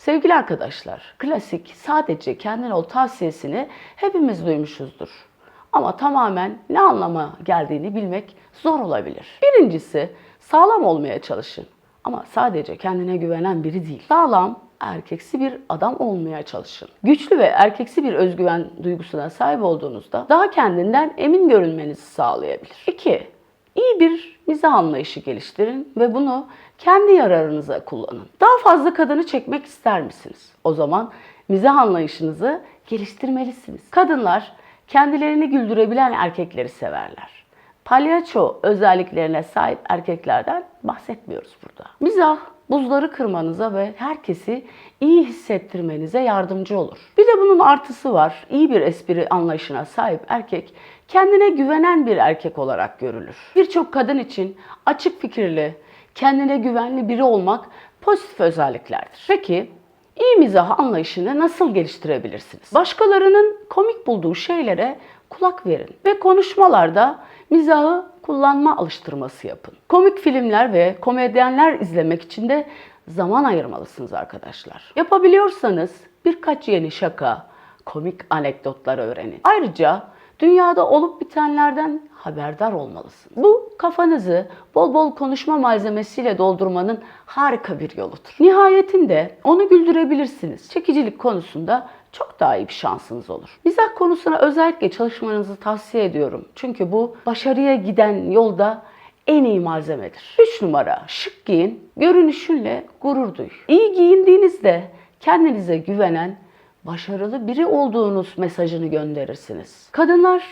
Sevgili arkadaşlar, klasik sadece kendin ol tavsiyesini hepimiz duymuşuzdur. Ama tamamen ne anlama geldiğini bilmek zor olabilir. Birincisi, sağlam olmaya çalışın. Ama sadece kendine güvenen biri değil. Sağlam, erkeksi bir adam olmaya çalışın. Güçlü ve erkeksi bir özgüven duygusuna sahip olduğunuzda daha kendinden emin görünmenizi sağlayabilir. 2. İyi bir mizah anlayışı geliştirin ve bunu kendi yararınıza kullanın. Daha fazla kadını çekmek ister misiniz? O zaman mizah anlayışınızı geliştirmelisiniz. Kadınlar kendilerini güldürebilen erkekleri severler. Palyaço özelliklerine sahip erkeklerden bahsetmiyoruz burada. Mizah buzları kırmanıza ve herkesi iyi hissettirmenize yardımcı olur. Bir de bunun artısı var. İyi bir espri anlayışına sahip erkek kendine güvenen bir erkek olarak görülür. Birçok kadın için açık fikirli, kendine güvenli biri olmak pozitif özelliklerdir. Peki iyi mizah anlayışını nasıl geliştirebilirsiniz? Başkalarının komik bulduğu şeylere kulak verin ve konuşmalarda mizahı kullanma alıştırması yapın. Komik filmler ve komedyenler izlemek için de zaman ayırmalısınız arkadaşlar. Yapabiliyorsanız birkaç yeni şaka, komik anekdotlar öğrenin. Ayrıca dünyada olup bitenlerden haberdar olmalısınız. Bu kafanızı bol bol konuşma malzemesiyle doldurmanın harika bir yoludur. Nihayetinde onu güldürebilirsiniz. Çekicilik konusunda çok daha iyi bir şansınız olur. Mizah konusuna özellikle çalışmanızı tavsiye ediyorum. Çünkü bu başarıya giden yolda en iyi malzemedir. 3 numara şık giyin, görünüşünle gurur duy. İyi giyindiğinizde kendinize güvenen, başarılı biri olduğunuz mesajını gönderirsiniz. Kadınlar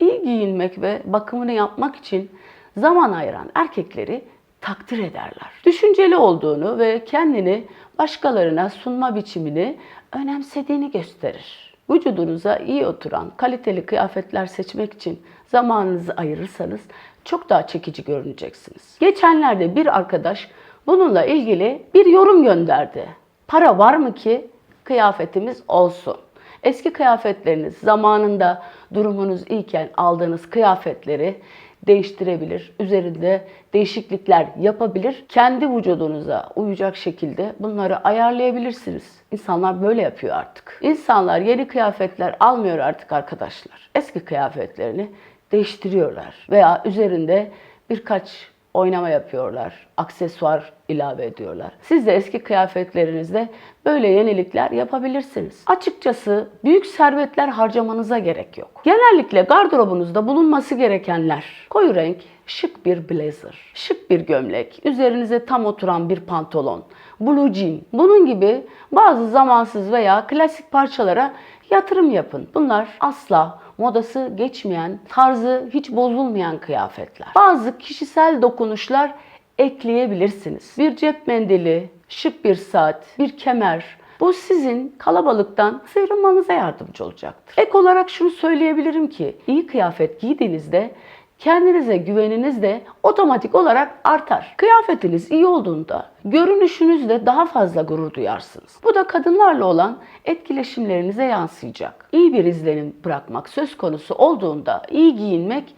iyi giyinmek ve bakımını yapmak için zaman ayıran erkekleri takdir ederler. Düşünceli olduğunu ve kendini başkalarına sunma biçimini önemsediğini gösterir. Vücudunuza iyi oturan kaliteli kıyafetler seçmek için zamanınızı ayırırsanız çok daha çekici görüneceksiniz. Geçenlerde bir arkadaş bununla ilgili bir yorum gönderdi. Para var mı ki kıyafetimiz olsun? Eski kıyafetleriniz zamanında durumunuz iyiken aldığınız kıyafetleri değiştirebilir. Üzerinde değişiklikler yapabilir. Kendi vücudunuza uyacak şekilde bunları ayarlayabilirsiniz. İnsanlar böyle yapıyor artık. İnsanlar yeni kıyafetler almıyor artık arkadaşlar. Eski kıyafetlerini değiştiriyorlar veya üzerinde birkaç oynama yapıyorlar, aksesuar ilave ediyorlar. Siz de eski kıyafetlerinizde böyle yenilikler yapabilirsiniz. Açıkçası büyük servetler harcamanıza gerek yok. Genellikle gardırobunuzda bulunması gerekenler koyu renk, şık bir blazer, şık bir gömlek, üzerinize tam oturan bir pantolon, blue jean, bunun gibi bazı zamansız veya klasik parçalara yatırım yapın. Bunlar asla modası geçmeyen, tarzı hiç bozulmayan kıyafetler. Bazı kişisel dokunuşlar ekleyebilirsiniz. Bir cep mendili, şık bir saat, bir kemer, bu sizin kalabalıktan sıyrılmanıza yardımcı olacaktır. Ek olarak şunu söyleyebilirim ki iyi kıyafet giydiğinizde kendinize güveniniz de otomatik olarak artar. Kıyafetiniz iyi olduğunda görünüşünüzle daha fazla gurur duyarsınız. Bu da kadınlarla olan etkileşimlerinize yansıyacak. İyi bir izlenim bırakmak söz konusu olduğunda iyi giyinmek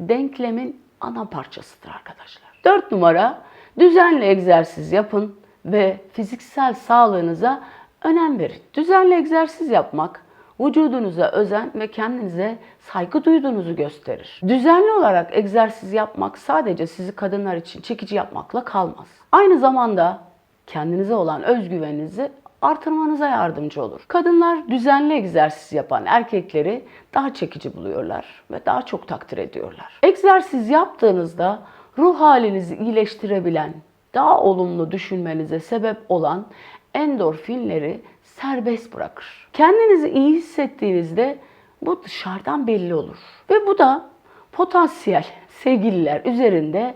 denklemin ana parçasıdır arkadaşlar. 4 numara düzenli egzersiz yapın ve fiziksel sağlığınıza önem verin. Düzenli egzersiz yapmak vücudunuza özen ve kendinize saygı duyduğunuzu gösterir. Düzenli olarak egzersiz yapmak sadece sizi kadınlar için çekici yapmakla kalmaz. Aynı zamanda kendinize olan özgüveninizi artırmanıza yardımcı olur. Kadınlar düzenli egzersiz yapan erkekleri daha çekici buluyorlar ve daha çok takdir ediyorlar. Egzersiz yaptığınızda ruh halinizi iyileştirebilen, daha olumlu düşünmenize sebep olan endorfinleri serbest bırakır. Kendinizi iyi hissettiğinizde bu dışarıdan belli olur. Ve bu da potansiyel sevgililer üzerinde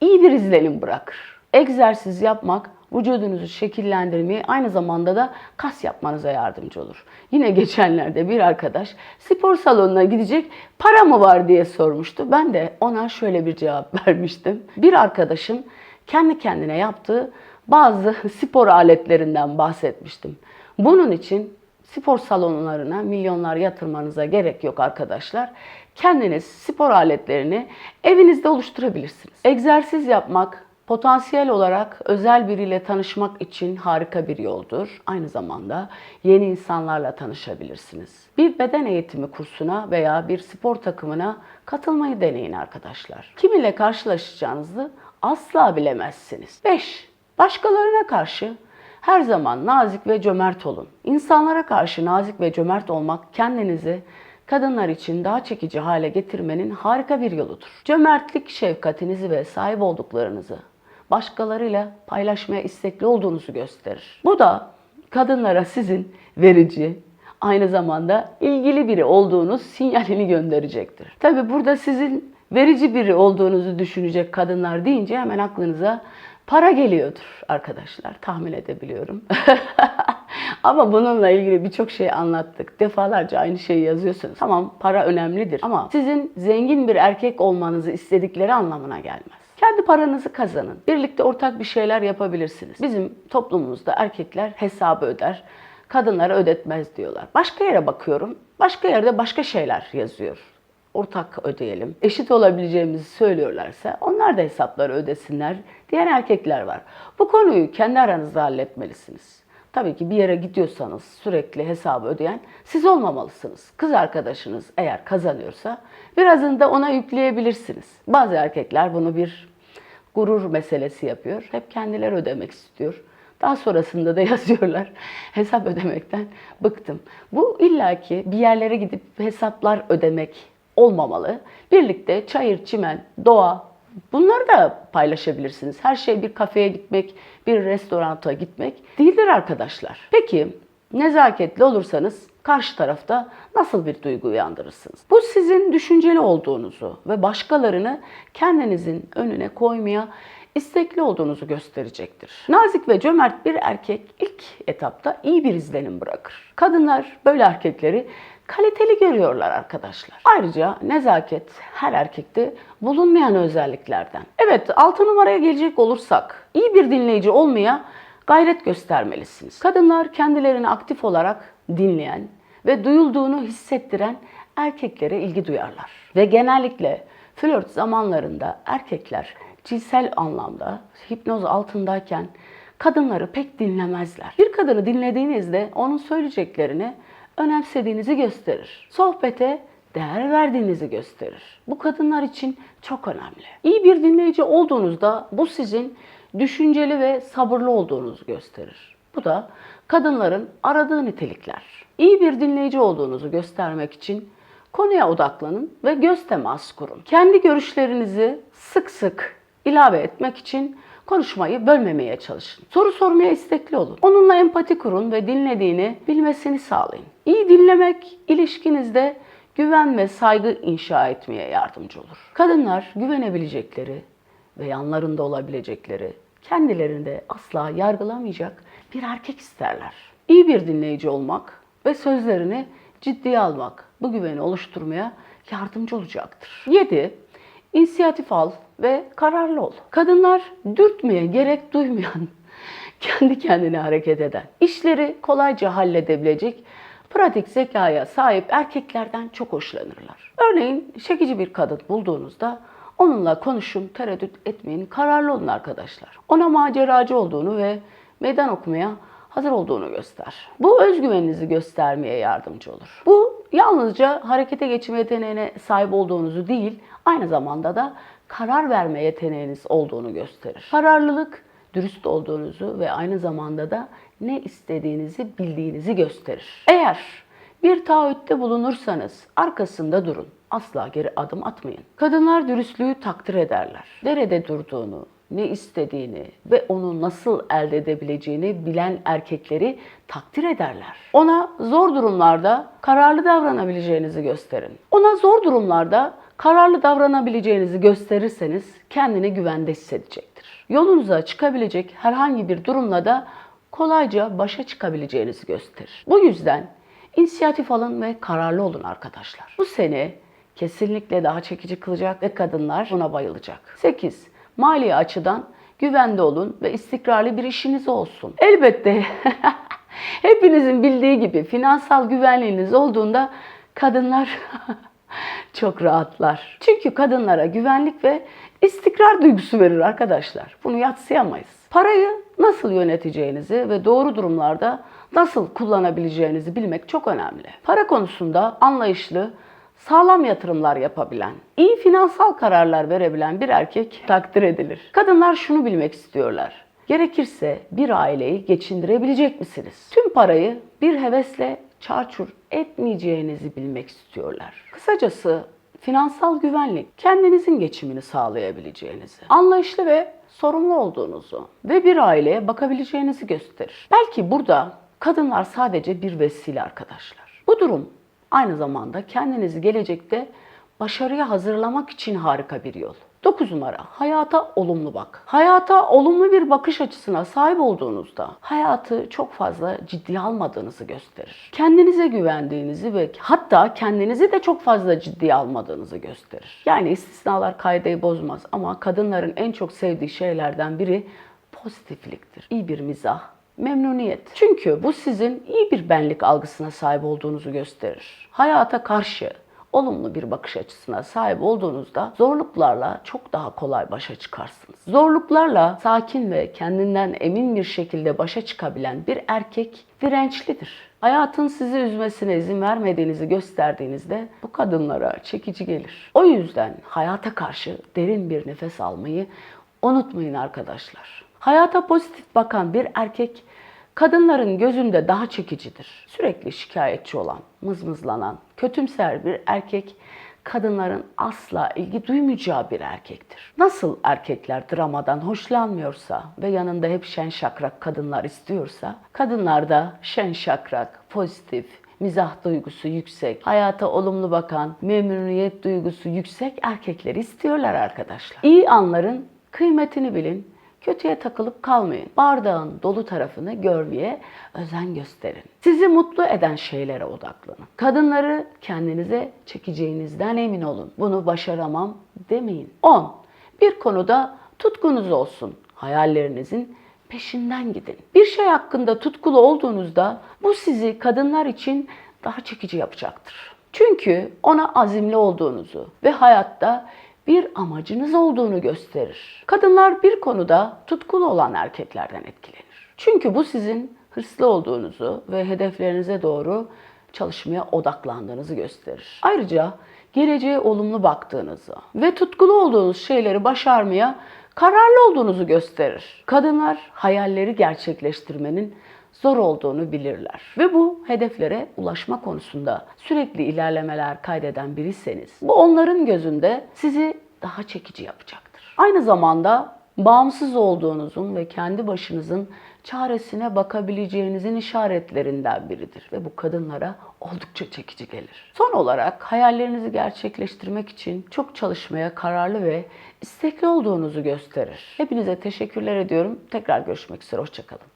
iyi bir izlenim bırakır. Egzersiz yapmak vücudunuzu şekillendirmeyi aynı zamanda da kas yapmanıza yardımcı olur. Yine geçenlerde bir arkadaş spor salonuna gidecek para mı var diye sormuştu. Ben de ona şöyle bir cevap vermiştim. Bir arkadaşım kendi kendine yaptığı bazı spor aletlerinden bahsetmiştim. Bunun için spor salonlarına milyonlar yatırmanıza gerek yok arkadaşlar. Kendiniz spor aletlerini evinizde oluşturabilirsiniz. Egzersiz yapmak Potansiyel olarak özel biriyle tanışmak için harika bir yoldur. Aynı zamanda yeni insanlarla tanışabilirsiniz. Bir beden eğitimi kursuna veya bir spor takımına katılmayı deneyin arkadaşlar. Kiminle karşılaşacağınızı asla bilemezsiniz. 5. Başkalarına karşı her zaman nazik ve cömert olun. İnsanlara karşı nazik ve cömert olmak kendinizi kadınlar için daha çekici hale getirmenin harika bir yoludur. Cömertlik şefkatinizi ve sahip olduklarınızı başkalarıyla paylaşmaya istekli olduğunuzu gösterir. Bu da kadınlara sizin verici, aynı zamanda ilgili biri olduğunuz sinyalini gönderecektir. Tabi burada sizin verici biri olduğunuzu düşünecek kadınlar deyince hemen aklınıza para geliyordur arkadaşlar. Tahmin edebiliyorum. ama bununla ilgili birçok şey anlattık. Defalarca aynı şeyi yazıyorsunuz. Tamam para önemlidir ama sizin zengin bir erkek olmanızı istedikleri anlamına gelmez. Kendi paranızı kazanın. Birlikte ortak bir şeyler yapabilirsiniz. Bizim toplumumuzda erkekler hesabı öder, kadınlara ödetmez diyorlar. Başka yere bakıyorum. Başka yerde başka şeyler yazıyor ortak ödeyelim. Eşit olabileceğimizi söylüyorlarsa onlar da hesapları ödesinler diyen erkekler var. Bu konuyu kendi aranızda halletmelisiniz. Tabii ki bir yere gidiyorsanız sürekli hesabı ödeyen siz olmamalısınız. Kız arkadaşınız eğer kazanıyorsa birazını da ona yükleyebilirsiniz. Bazı erkekler bunu bir gurur meselesi yapıyor. Hep kendileri ödemek istiyor. Daha sonrasında da yazıyorlar. Hesap ödemekten bıktım. Bu illaki bir yerlere gidip hesaplar ödemek olmamalı. Birlikte çayır, çimen, doğa bunları da paylaşabilirsiniz. Her şey bir kafeye gitmek, bir restoranta gitmek değildir arkadaşlar. Peki nezaketli olursanız karşı tarafta nasıl bir duygu uyandırırsınız? Bu sizin düşünceli olduğunuzu ve başkalarını kendinizin önüne koymaya istekli olduğunuzu gösterecektir. Nazik ve cömert bir erkek ilk etapta iyi bir izlenim bırakır. Kadınlar böyle erkekleri kaliteli görüyorlar arkadaşlar. Ayrıca nezaket her erkekte bulunmayan özelliklerden. Evet 6 numaraya gelecek olursak iyi bir dinleyici olmaya gayret göstermelisiniz. Kadınlar kendilerini aktif olarak dinleyen ve duyulduğunu hissettiren erkeklere ilgi duyarlar. Ve genellikle flört zamanlarında erkekler cinsel anlamda hipnoz altındayken kadınları pek dinlemezler. Bir kadını dinlediğinizde onun söyleyeceklerini önemsediğinizi gösterir. Sohbete değer verdiğinizi gösterir. Bu kadınlar için çok önemli. İyi bir dinleyici olduğunuzda bu sizin düşünceli ve sabırlı olduğunuzu gösterir. Bu da kadınların aradığı nitelikler. İyi bir dinleyici olduğunuzu göstermek için konuya odaklanın ve göz teması kurun. Kendi görüşlerinizi sık sık ilave etmek için konuşmayı bölmemeye çalışın. Soru sormaya istekli olun. Onunla empati kurun ve dinlediğini bilmesini sağlayın. İyi dinlemek ilişkinizde güven ve saygı inşa etmeye yardımcı olur. Kadınlar güvenebilecekleri ve yanlarında olabilecekleri, kendilerinde asla yargılamayacak bir erkek isterler. İyi bir dinleyici olmak ve sözlerini ciddiye almak bu güveni oluşturmaya yardımcı olacaktır. 7. İnisiyatif al ve kararlı ol. Kadınlar dürtmeye gerek duymayan, kendi kendine hareket eden, işleri kolayca halledebilecek pratik zekaya sahip erkeklerden çok hoşlanırlar. Örneğin çekici bir kadın bulduğunuzda onunla konuşun, tereddüt etmeyin, kararlı olun arkadaşlar. Ona maceracı olduğunu ve meydan okumaya hazır olduğunu göster. Bu özgüveninizi göstermeye yardımcı olur. Bu yalnızca harekete geçme yeteneğine sahip olduğunuzu değil, aynı zamanda da karar verme yeteneğiniz olduğunu gösterir. Kararlılık, dürüst olduğunuzu ve aynı zamanda da ne istediğinizi bildiğinizi gösterir. Eğer bir taahhütte bulunursanız arkasında durun. Asla geri adım atmayın. Kadınlar dürüstlüğü takdir ederler. Nerede durduğunu, ne istediğini ve onu nasıl elde edebileceğini bilen erkekleri takdir ederler. Ona zor durumlarda kararlı davranabileceğinizi gösterin. Ona zor durumlarda kararlı davranabileceğinizi gösterirseniz kendini güvende hissedecektir. Yolunuza çıkabilecek herhangi bir durumla da kolayca başa çıkabileceğinizi gösterir. Bu yüzden inisiyatif alın ve kararlı olun arkadaşlar. Bu seni kesinlikle daha çekici kılacak ve kadınlar buna bayılacak. 8. Mali açıdan güvende olun ve istikrarlı bir işiniz olsun. Elbette hepinizin bildiği gibi finansal güvenliğiniz olduğunda kadınlar çok rahatlar. Çünkü kadınlara güvenlik ve istikrar duygusu verir arkadaşlar. Bunu yatsıyamayız. Parayı nasıl yöneteceğinizi ve doğru durumlarda nasıl kullanabileceğinizi bilmek çok önemli. Para konusunda anlayışlı, sağlam yatırımlar yapabilen, iyi finansal kararlar verebilen bir erkek takdir edilir. Kadınlar şunu bilmek istiyorlar. Gerekirse bir aileyi geçindirebilecek misiniz? Tüm parayı bir hevesle çarçur etmeyeceğinizi bilmek istiyorlar. Kısacası finansal güvenlik kendinizin geçimini sağlayabileceğinizi, anlayışlı ve sorumlu olduğunuzu ve bir aileye bakabileceğinizi gösterir. Belki burada kadınlar sadece bir vesile arkadaşlar. Bu durum aynı zamanda kendinizi gelecekte başarıya hazırlamak için harika bir yol. 9 numara hayata olumlu bak. Hayata olumlu bir bakış açısına sahip olduğunuzda hayatı çok fazla ciddiye almadığınızı gösterir. Kendinize güvendiğinizi ve hatta kendinizi de çok fazla ciddiye almadığınızı gösterir. Yani istisnalar kaideyi bozmaz ama kadınların en çok sevdiği şeylerden biri pozitifliktir. İyi bir mizah, memnuniyet. Çünkü bu sizin iyi bir benlik algısına sahip olduğunuzu gösterir. Hayata karşı olumlu bir bakış açısına sahip olduğunuzda zorluklarla çok daha kolay başa çıkarsınız. Zorluklarla sakin ve kendinden emin bir şekilde başa çıkabilen bir erkek dirençlidir. Hayatın sizi üzmesine izin vermediğinizi gösterdiğinizde bu kadınlara çekici gelir. O yüzden hayata karşı derin bir nefes almayı unutmayın arkadaşlar. Hayata pozitif bakan bir erkek kadınların gözünde daha çekicidir. Sürekli şikayetçi olan, mızmızlanan, kötümser bir erkek kadınların asla ilgi duymayacağı bir erkektir. Nasıl erkekler dramadan hoşlanmıyorsa ve yanında hep şen şakrak kadınlar istiyorsa, kadınlar da şen şakrak, pozitif, mizah duygusu yüksek, hayata olumlu bakan, memnuniyet duygusu yüksek erkekleri istiyorlar arkadaşlar. İyi anların kıymetini bilin, Kötüye takılıp kalmayın. Bardağın dolu tarafını görmeye özen gösterin. Sizi mutlu eden şeylere odaklanın. Kadınları kendinize çekeceğinizden emin olun. Bunu başaramam demeyin. 10. Bir konuda tutkunuz olsun. Hayallerinizin peşinden gidin. Bir şey hakkında tutkulu olduğunuzda bu sizi kadınlar için daha çekici yapacaktır. Çünkü ona azimli olduğunuzu ve hayatta bir amacınız olduğunu gösterir. Kadınlar bir konuda tutkulu olan erkeklerden etkilenir. Çünkü bu sizin hırslı olduğunuzu ve hedeflerinize doğru çalışmaya odaklandığınızı gösterir. Ayrıca geleceğe olumlu baktığınızı ve tutkulu olduğunuz şeyleri başarmaya kararlı olduğunuzu gösterir. Kadınlar hayalleri gerçekleştirmenin zor olduğunu bilirler. Ve bu hedeflere ulaşma konusunda sürekli ilerlemeler kaydeden biriyseniz bu onların gözünde sizi daha çekici yapacaktır. Aynı zamanda bağımsız olduğunuzun ve kendi başınızın çaresine bakabileceğinizin işaretlerinden biridir ve bu kadınlara oldukça çekici gelir. Son olarak hayallerinizi gerçekleştirmek için çok çalışmaya kararlı ve istekli olduğunuzu gösterir. Hepinize teşekkürler ediyorum. Tekrar görüşmek üzere. Hoşçakalın.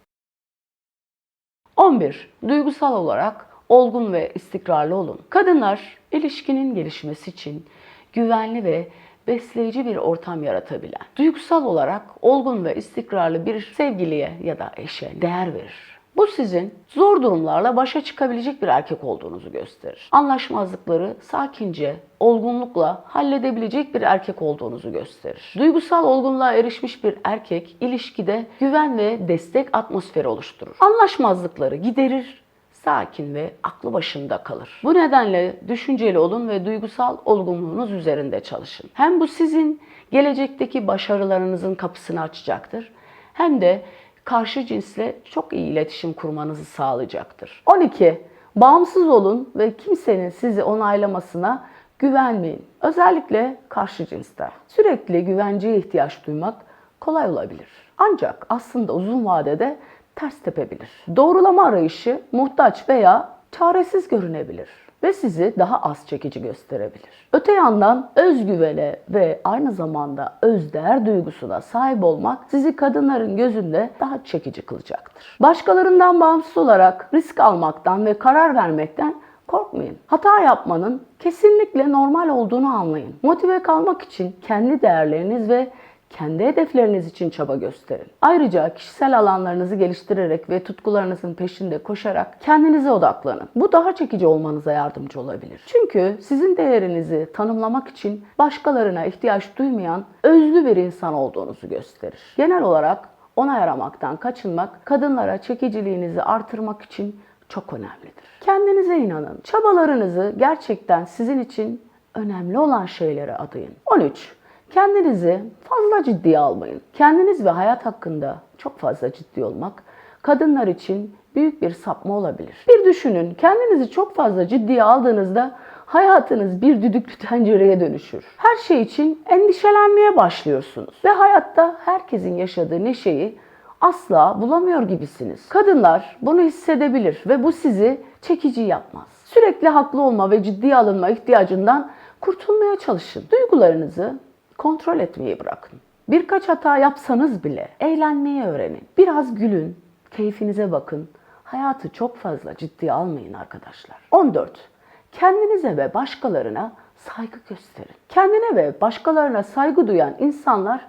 11. Duygusal olarak olgun ve istikrarlı olun. Kadınlar ilişkinin gelişmesi için güvenli ve besleyici bir ortam yaratabilen, duygusal olarak olgun ve istikrarlı bir sevgiliye ya da eşe değer verir. Bu sizin zor durumlarla başa çıkabilecek bir erkek olduğunuzu gösterir. Anlaşmazlıkları sakince, olgunlukla halledebilecek bir erkek olduğunuzu gösterir. Duygusal olgunluğa erişmiş bir erkek ilişkide güven ve destek atmosferi oluşturur. Anlaşmazlıkları giderir, sakin ve aklı başında kalır. Bu nedenle düşünceli olun ve duygusal olgunluğunuz üzerinde çalışın. Hem bu sizin gelecekteki başarılarınızın kapısını açacaktır hem de karşı cinsle çok iyi iletişim kurmanızı sağlayacaktır. 12. Bağımsız olun ve kimsenin sizi onaylamasına güvenmeyin. Özellikle karşı cinste. Sürekli güvenceye ihtiyaç duymak kolay olabilir. Ancak aslında uzun vadede ters tepebilir. Doğrulama arayışı muhtaç veya çaresiz görünebilir ve sizi daha az çekici gösterebilir. Öte yandan özgüvene ve aynı zamanda özdeğer duygusuna sahip olmak sizi kadınların gözünde daha çekici kılacaktır. Başkalarından bağımsız olarak risk almaktan ve karar vermekten korkmayın. Hata yapmanın kesinlikle normal olduğunu anlayın. Motive kalmak için kendi değerleriniz ve kendi hedefleriniz için çaba gösterin. Ayrıca kişisel alanlarınızı geliştirerek ve tutkularınızın peşinde koşarak kendinize odaklanın. Bu daha çekici olmanıza yardımcı olabilir. Çünkü sizin değerinizi tanımlamak için başkalarına ihtiyaç duymayan özlü bir insan olduğunuzu gösterir. Genel olarak onay aramaktan kaçınmak, kadınlara çekiciliğinizi artırmak için çok önemlidir. Kendinize inanın. Çabalarınızı gerçekten sizin için önemli olan şeylere adayın. 13. Kendinizi fazla ciddiye almayın. Kendiniz ve hayat hakkında çok fazla ciddi olmak kadınlar için büyük bir sapma olabilir. Bir düşünün, kendinizi çok fazla ciddiye aldığınızda hayatınız bir düdüklü tencereye dönüşür. Her şey için endişelenmeye başlıyorsunuz ve hayatta herkesin yaşadığı neşeyi asla bulamıyor gibisiniz. Kadınlar bunu hissedebilir ve bu sizi çekici yapmaz. Sürekli haklı olma ve ciddiye alınma ihtiyacından kurtulmaya çalışın. Duygularınızı kontrol etmeyi bırakın. Birkaç hata yapsanız bile eğlenmeyi öğrenin. Biraz gülün, keyfinize bakın. Hayatı çok fazla ciddiye almayın arkadaşlar. 14. Kendinize ve başkalarına saygı gösterin. Kendine ve başkalarına saygı duyan insanlar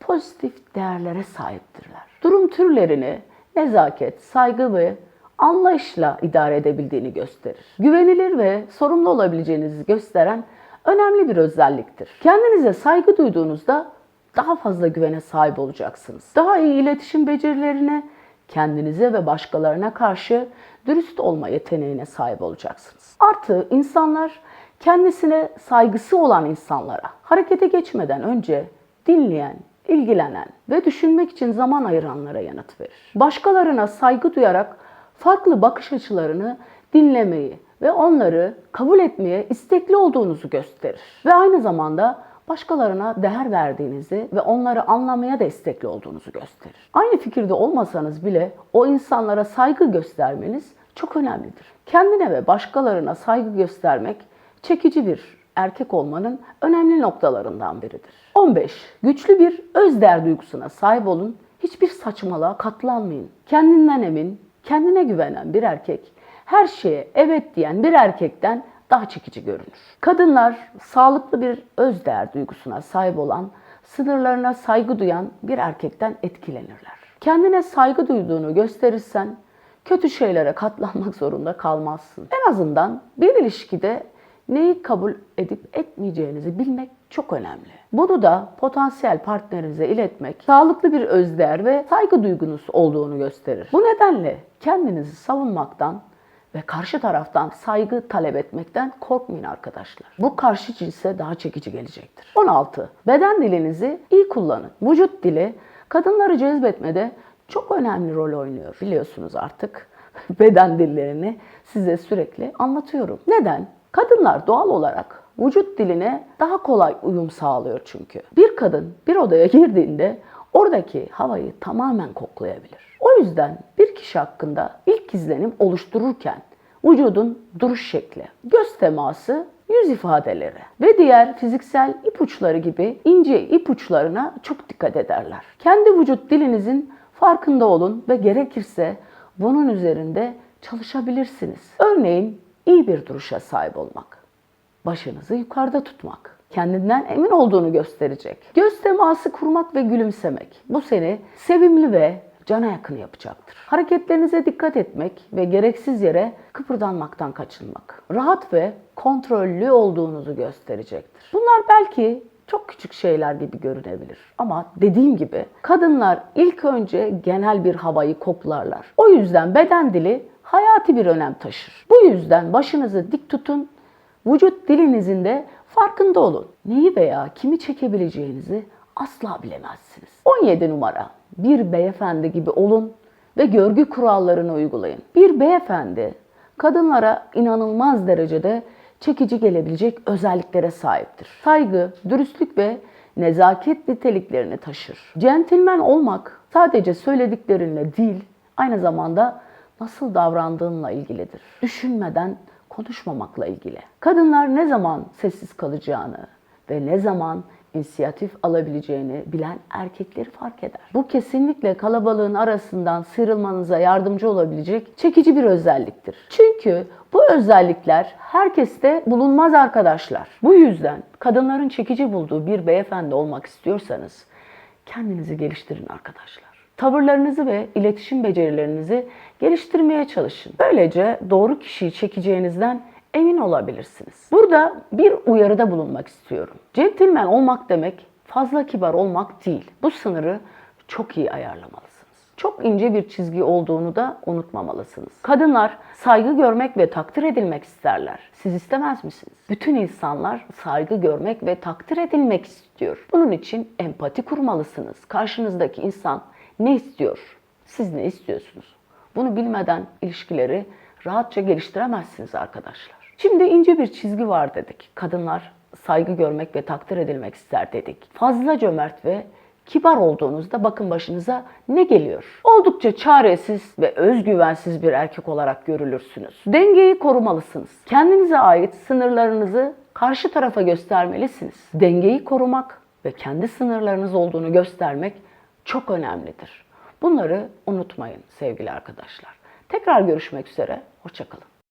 pozitif değerlere sahiptirler. Durum türlerini nezaket, saygı ve anlayışla idare edebildiğini gösterir. Güvenilir ve sorumlu olabileceğinizi gösteren önemli bir özelliktir. Kendinize saygı duyduğunuzda daha fazla güvene sahip olacaksınız. Daha iyi iletişim becerilerine, kendinize ve başkalarına karşı dürüst olma yeteneğine sahip olacaksınız. Artı insanlar kendisine saygısı olan insanlara harekete geçmeden önce dinleyen, ilgilenen ve düşünmek için zaman ayıranlara yanıt verir. Başkalarına saygı duyarak farklı bakış açılarını dinlemeyi ve onları kabul etmeye istekli olduğunuzu gösterir. Ve aynı zamanda başkalarına değer verdiğinizi ve onları anlamaya da istekli olduğunuzu gösterir. Aynı fikirde olmasanız bile o insanlara saygı göstermeniz çok önemlidir. Kendine ve başkalarına saygı göstermek çekici bir erkek olmanın önemli noktalarından biridir. 15. Güçlü bir özdeğer duygusuna sahip olun. Hiçbir saçmalığa katlanmayın. Kendinden emin, kendine güvenen bir erkek her şeye evet diyen bir erkekten daha çekici görünür. Kadınlar sağlıklı bir özdeğer duygusuna sahip olan, sınırlarına saygı duyan bir erkekten etkilenirler. Kendine saygı duyduğunu gösterirsen kötü şeylere katlanmak zorunda kalmazsın. En azından bir ilişkide neyi kabul edip etmeyeceğinizi bilmek çok önemli. Bunu da potansiyel partnerinize iletmek sağlıklı bir özdeğer ve saygı duygunuz olduğunu gösterir. Bu nedenle kendinizi savunmaktan ve karşı taraftan saygı talep etmekten korkmayın arkadaşlar. Bu karşı cinse daha çekici gelecektir. 16. Beden dilinizi iyi kullanın. Vücut dili kadınları cezbetmede çok önemli rol oynuyor biliyorsunuz artık. Beden dillerini size sürekli anlatıyorum. Neden? Kadınlar doğal olarak vücut diline daha kolay uyum sağlıyor çünkü. Bir kadın bir odaya girdiğinde oradaki havayı tamamen koklayabilir. O yüzden bir kişi hakkında ilk izlenim oluştururken vücudun duruş şekli, göz teması, yüz ifadeleri ve diğer fiziksel ipuçları gibi ince ipuçlarına çok dikkat ederler. Kendi vücut dilinizin farkında olun ve gerekirse bunun üzerinde çalışabilirsiniz. Örneğin iyi bir duruşa sahip olmak, başınızı yukarıda tutmak, kendinden emin olduğunu gösterecek. Göz teması kurmak ve gülümsemek. Bu seni sevimli ve cana yakın yapacaktır. Hareketlerinize dikkat etmek ve gereksiz yere kıpırdanmaktan kaçınmak. Rahat ve kontrollü olduğunuzu gösterecektir. Bunlar belki çok küçük şeyler gibi görünebilir. Ama dediğim gibi kadınlar ilk önce genel bir havayı koklarlar. O yüzden beden dili hayati bir önem taşır. Bu yüzden başınızı dik tutun, vücut dilinizin de farkında olun. Neyi veya kimi çekebileceğinizi asla bilemezsiniz. 17 numara. Bir beyefendi gibi olun ve görgü kurallarını uygulayın. Bir beyefendi kadınlara inanılmaz derecede çekici gelebilecek özelliklere sahiptir. Saygı, dürüstlük ve nezaket niteliklerini taşır. Centilmen olmak sadece söylediklerinle değil, aynı zamanda nasıl davrandığınla ilgilidir. Düşünmeden konuşmamakla ilgili. Kadınlar ne zaman sessiz kalacağını ve ne zaman inisiyatif alabileceğini bilen erkekleri fark eder. Bu kesinlikle kalabalığın arasından sıyrılmanıza yardımcı olabilecek çekici bir özelliktir. Çünkü bu özellikler herkeste bulunmaz arkadaşlar. Bu yüzden kadınların çekici bulduğu bir beyefendi olmak istiyorsanız kendinizi geliştirin arkadaşlar. Tavırlarınızı ve iletişim becerilerinizi geliştirmeye çalışın. Böylece doğru kişiyi çekeceğinizden emin olabilirsiniz. Burada bir uyarıda bulunmak istiyorum. Centilmen olmak demek fazla kibar olmak değil. Bu sınırı çok iyi ayarlamalısınız. Çok ince bir çizgi olduğunu da unutmamalısınız. Kadınlar saygı görmek ve takdir edilmek isterler. Siz istemez misiniz? Bütün insanlar saygı görmek ve takdir edilmek istiyor. Bunun için empati kurmalısınız. Karşınızdaki insan ne istiyor? Siz ne istiyorsunuz? Bunu bilmeden ilişkileri rahatça geliştiremezsiniz arkadaşlar. Şimdi ince bir çizgi var dedik. Kadınlar saygı görmek ve takdir edilmek ister dedik. Fazla cömert ve kibar olduğunuzda bakın başınıza ne geliyor? Oldukça çaresiz ve özgüvensiz bir erkek olarak görülürsünüz. Dengeyi korumalısınız. Kendinize ait sınırlarınızı karşı tarafa göstermelisiniz. Dengeyi korumak ve kendi sınırlarınız olduğunu göstermek çok önemlidir. Bunları unutmayın sevgili arkadaşlar. Tekrar görüşmek üzere. Hoşçakalın.